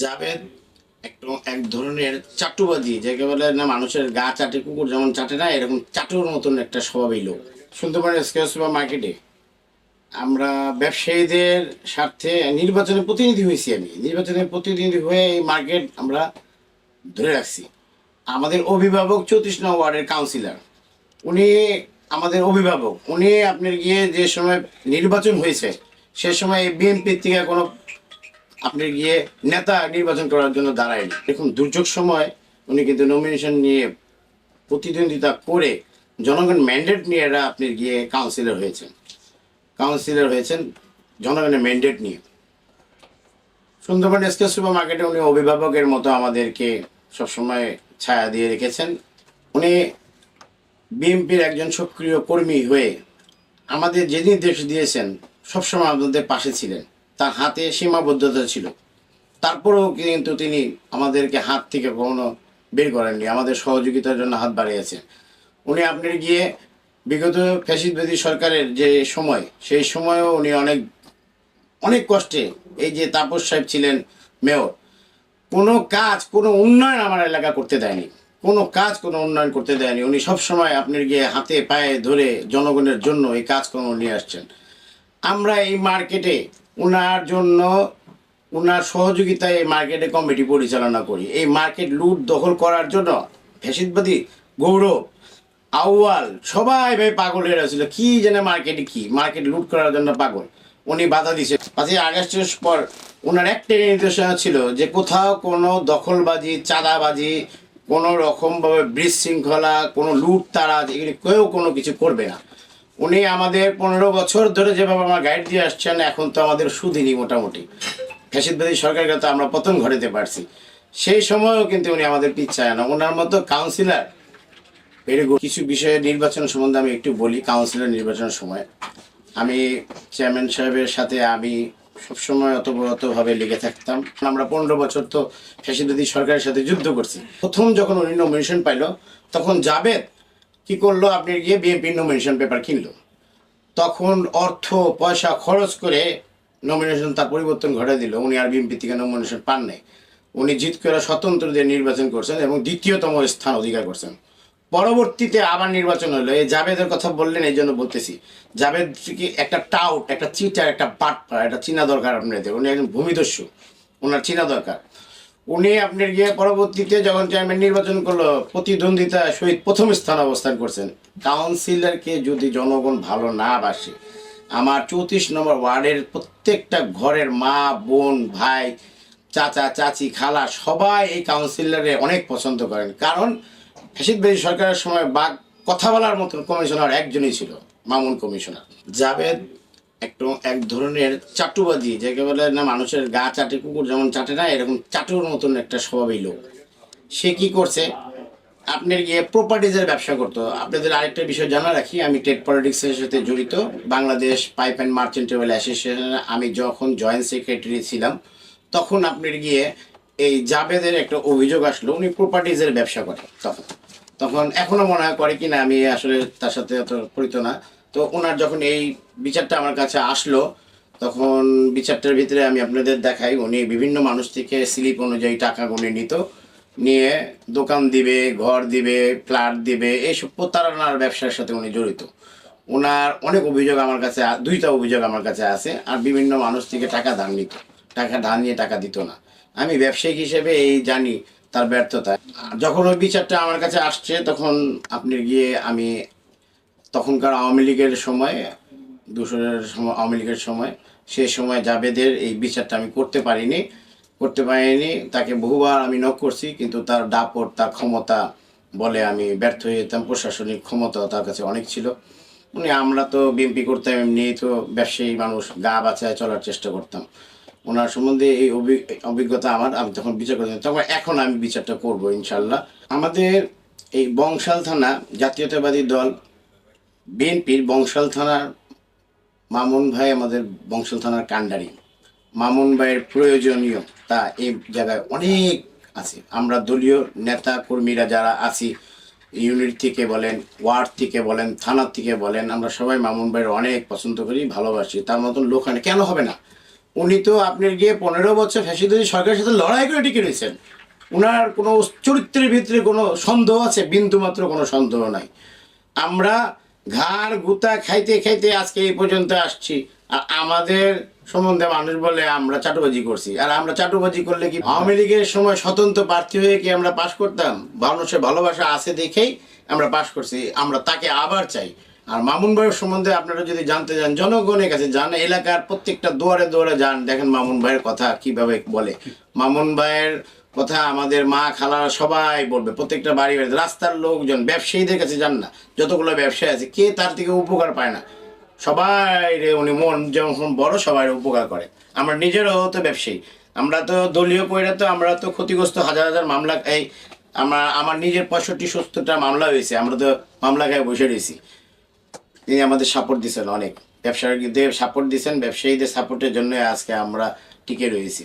জাভেদ একটু এক ধরনের চাটুবাজি যাকে বলে না মানুষের গা চাটে, কুকুর যেমন চাটে না, এরকম চাটুর মতন একটা স্বভাবই লোক। শুনতে পারেন স্কেস বা মার্কেটে। আমরা ব্যবসায়ীদের স্বার্থে নির্বাচনের প্রতিনিধি হয়েছি আমি। নির্বাচনের প্রতিনিধি হয়ে এই মার্কেট আমরা ধরে রাখছি। আমাদের অভিভাবক চৌত্রিশ নং ওয়ার্ডের কাউন্সিলর। উনি আমাদের অভিভাবক। উনি আপনার গিয়ে যে সময় নির্বাচন হয়েছে, সে সময় বিএনপির থেকে কোনো আপনি গিয়ে নেতা নির্বাচন করার জন্য দাঁড়ায়নি দেখুন, দুর্যোগ সময় উনি কিন্তু নমিনেশন নিয়ে প্রতিদ্বন্দ্বিতা করে জনগণ ম্যান্ডেট নিয়ে এরা আপনি গিয়ে কাউন্সিলর হয়েছেন। কাউন্সিলর হয়েছেন জনগণের ম্যান্ডেট নিয়ে। সুন্দরবন এসকে সুপার মার্কেটে উনি অভিভাবকের মতো আমাদেরকে সবসময় ছায়া দিয়ে রেখেছেন। উনি বিএনপির একজন সক্রিয় কর্মী হয়ে আমাদের যে নির্দেশ দিয়েছেন, সবসময় আমাদের পাশে ছিলেন। তার হাতে সীমাবদ্ধতা ছিল। তারপরেও কিন্তু তিনি আমাদেরকে হাত থেকে কখনো বের করেননি, আমাদের সহযোগিতার জন্য হাত বাড়িয়েছেন উনি আপনার গিয়ে বিগত ফ্যাসিদবাদী সরকারের যে সময়, সেই সময়ও উনি অনেক অনেক কষ্টে এই যে তাপস সাহেব ছিলেন মেয়র, কোনো কাজ, কোনো উন্নয়ন আমার এলাকা করতে দেয়নি। কোনো কাজ, কোনো উন্নয়ন করতে দেয়নি। উনি সবসময় আপনার গিয়ে হাতে, পায়ে ধরে জনগণের জন্য এই কাজকর্ম নিয়ে আসছেন। আমরা এই মার্কেটে ওনার জন্য ওনার সহযোগিতায় এই মার্কেটে কমিটি পরিচালনা করি। এই মার্কেট লুট দখল করার জন্য ফ্যাসিদবাদী গৌরব, আউয়াল, সবাই ভাই পাগল হয়ে গেছিল কি জানে মার্কেটে কি? মার্কেট লুট করার জন্য পাগল। উনি বাধা দিছে পাঁচই আগস্টের পর ওনার একটাই নির্দেশনা ছিল যে কোথাও কোনো দখলবাজি, চাঁদাবাজি, কোনো রকমভাবে বিশৃঙ্খলা, কোনো লুট, তারাজ, এগুলি কেউ কোনো কিছু করবে না। উনি আমাদের পনেরো বছর ধরে যেভাবে আমার গাইড দিয়ে আসছেন, এখন তো আমাদের সুদিনই মোটামুটি। ফ্যাসিদবাদী সরকারকে তো আমরা প্রথম ঘটাতে পারছি। সেই সময়ও কিন্তু উনি আমাদের পিছায় না। ওনার মতো কাউন্সিলর ভেরি গুড কিছু বিষয়ে নির্বাচন সম্বন্ধে আমি একটু বলি কাউন্সিলর নির্বাচনের সময়। আমি চেয়ারম্যান সাহেবের সাথে আমি সবসময় অতভাবে লেগে থাকতাম। আমরা পনেরো বছর তো ফ্যাসিবাদী সরকারের সাথে যুদ্ধ করছি। প্রথম যখন উনি নমিনেশন পাইলো, তখন জাবেদ কি করল? আপনি গিয়ে বিএনপির নমিনেশন পেপার কিনলো। তখন অর্থ, পয়সা খরচ করে নমিনেশন তার পরিবর্তন ঘটে দিল। উনি আর বিএনপি থেকে নমিনেশন পান নাই উনি জিত করে স্বতন্ত্র দিয়ে নির্বাচন করছেন এবং দ্বিতীয়তম স্থান অধিকার করছেন। পরবর্তীতে আবার নির্বাচন হলো। এই জাভেদের কথা বললেন, এই জন্য বলতেছি। জাভেদ কি একটা টাউট একটা চিটার একটা পাটপা একটা চিনা দরকার আপনাদের। উনি একজন ভূমিদস্যু। ওনার চিনা দরকার। উনি আপনার গিয়ে পরবর্তীতে যখন চেয়ারম্যান নির্বাচন করল, প্রতিদ্বন্দ্বিতা সহিত প্রথম স্থান অবস্থান করছেন। কাউন্সিলরকে যদি জনগণ ভালো না বাসে, আমার চৌত্রিশ নম্বর ওয়ার্ডের প্রত্যেকটা ঘরের মা, বোন, ভাই, চাচা, চাচি, খালা সবাই এই কাউন্সিলরে অনেক পছন্দ করেন। কারণ ফ্যাসিদবাদী সরকারের সময় বাঘ কথা বলার মতন কমিশনার একজনই ছিল, মামুন কমিশনার। জাভেদ একটু এক ধরনের চাটুবাদী, যাকে বলে না মানুষের গা চাটে, কুকুর যেমন চাটে না, এরকম চাটুর মতন একটা স্বভাবই লোক। সে কি করছে? আপনার গিয়ে প্রপার্টিজের ব্যবসা করতো। আপনাদের আরেকটা বিষয় জানা রাখি, আমি ট্রেড পলিটিক্সের সাথে জড়িত। বাংলাদেশ পাইপ অ্যান্ড মার্চেন্টেবল অ্যাসোসিয়েশনে আমি যখন জয়েন্ট সেক্রেটারি ছিলাম, তখন আপনার গিয়ে এই জাবেদের একটা অভিযোগ আসলো, উনি প্রপার্টিজের ব্যবসা করে। তখন তখন এখনও মনে হয় করে কিনা, আমি আসলে তার সাথে অত পরিচিত না। তো ওনার যখন এই বিচারটা আমার কাছে আসলো, তখন বিচারটার ভিতরে আমি আপনাদের দেখাই, উনি বিভিন্ন মানুষ থেকে স্লিপ অনুযায়ী টাকা গুনে নিত, নিয়ে দোকান দিবে, ঘর দিবে, ফ্ল্যাট দিবে, এইসব প্রতারণার ব্যবসার সাথে উনি জড়িত। ওনার অনেক অভিযোগ আমার কাছে দুইটা অভিযোগ আমার কাছে আছে, আর বিভিন্ন মানুষ থেকে টাকা ধার নিত। টাকা ধার নিয়ে টাকা দিত না। আমি ব্যবসায়িক হিসেবে এই জানি তার ব্যর্থতা। যখন ওই বিচারটা আমার কাছে আসছে, তখন আপনি গিয়ে আমি তখনকার আওয়ামী লীগের সময় দূষণের সময় আওয়ামী লীগের সময় সেই সময় জাবেদের এই বিচারটা আমি করতে পারিনি করতে পারিনি, তাকে বহুবার আমি নক করছি, কিন্তু তার দাপট, তার ক্ষমতা বলে আমি ব্যর্থ হয়ে যেতাম, প্রশাসনিক ক্ষমতা তার কাছে অনেক ছিল। উনি আমরা তো বিএমপি করতাম এমনি তো ব্যবসায়ী মানুষ, গা বাঁচায় চলার চেষ্টা করতাম। ওনার সম্বন্ধে এই অভি- অভিজ্ঞতা আমার, আমি তখন বিচার করতাম তখন এখন আমি বিচারটা করব ইনশাল্লাহ আমাদের এই বংশাল থানা জাতীয়তাবাদী দল বিএনপির বংশাল থানার মামুন ভাই আমাদের বংশাল থানার কাণ্ডারি। মামুন ভাইয়ের প্রয়োজনীয় তা এই জায়গায় অনেক আছে। আমরা দলীয় নেতা কর্মীরা যারা আছি, ইউনিট থেকে বলেন, ওয়ার্ড থেকে বলেন থানার থেকে বলেন, আমরা সবাই মামুন ভাইয়ের অনেক পছন্দ করি, ভালোবাসি। তার মতন লোক হয় কেন হবে না? উনি তো আপনার গিয়ে পনেরো বছর ফ্যাসিবাদী সরকারের সাথে লড়াই করে টিকে রয়েছেন। উনার কোনো চরিত্রের ভিতরে কোনো সন্দেহ আছে? বিন্দু মাত্র কোনো সন্দেহ নাই। আমরা ঘাড় গুতা খাইতে খাইতে আজকে এই পর্যন্ত আসছি। আর আমাদের সম্বন্ধে মানুষ বলে আমরা চাটুবাজি করছি। আর আমরা চাটুবাজি করলে কি আওয়ামী লীগের সময় স্বতন্ত্র প্রার্থী হয়ে কি আমরা পাশ করতাম? মানুষের ভালোবাসা আছে দেখেই আমরা পাশ করছি। আমরা তাকে আবার চাই। আর মামুন ভাইয়ের সম্বন্ধে আপনারা যদি জানতে চান জনগণের কাছে যান, এলাকার প্রত্যেকটা দুয়ারে দুয়ারে যান, দেখেন মামুন ভাইয়ের কথা কীভাবে বলে। মামুন ভাইয়ের কথা আমাদের মা খালা সবাই বলবে, প্রত্যেকটা বাড়ি বাড়িতে। রাস্তার লোকজন, ব্যবসায়ীদের কাছে যান না। যতগুলো ব্যবসায়ী আছে, কে তার থেকে উপকার পায় না? সবাই রে, উনি মন যখন বড়, সবাই উপকার করে। আমরা নিজেরাও তো ব্যবসায়ী। আমরা তো দলীয় পয়রা তো, আমরা তো ক্ষতিগ্রস্ত হাজার হাজার মামলা, এই আমরা, আমার নিজের পঁয়ষট্টি, সত্তরটা মামলা হয়েছে। আমরা তো মামলা গায়ে বসে রয়েছি। তিনি আমাদের সাপোর্ট দিয়েছেন অনেক। ব্যবসায়ীদের সাপোর্ট দিয়েছেন ব্যবসায়ীদের সাপোর্টের জন্য আজকে আমরা টিকে রয়েছি।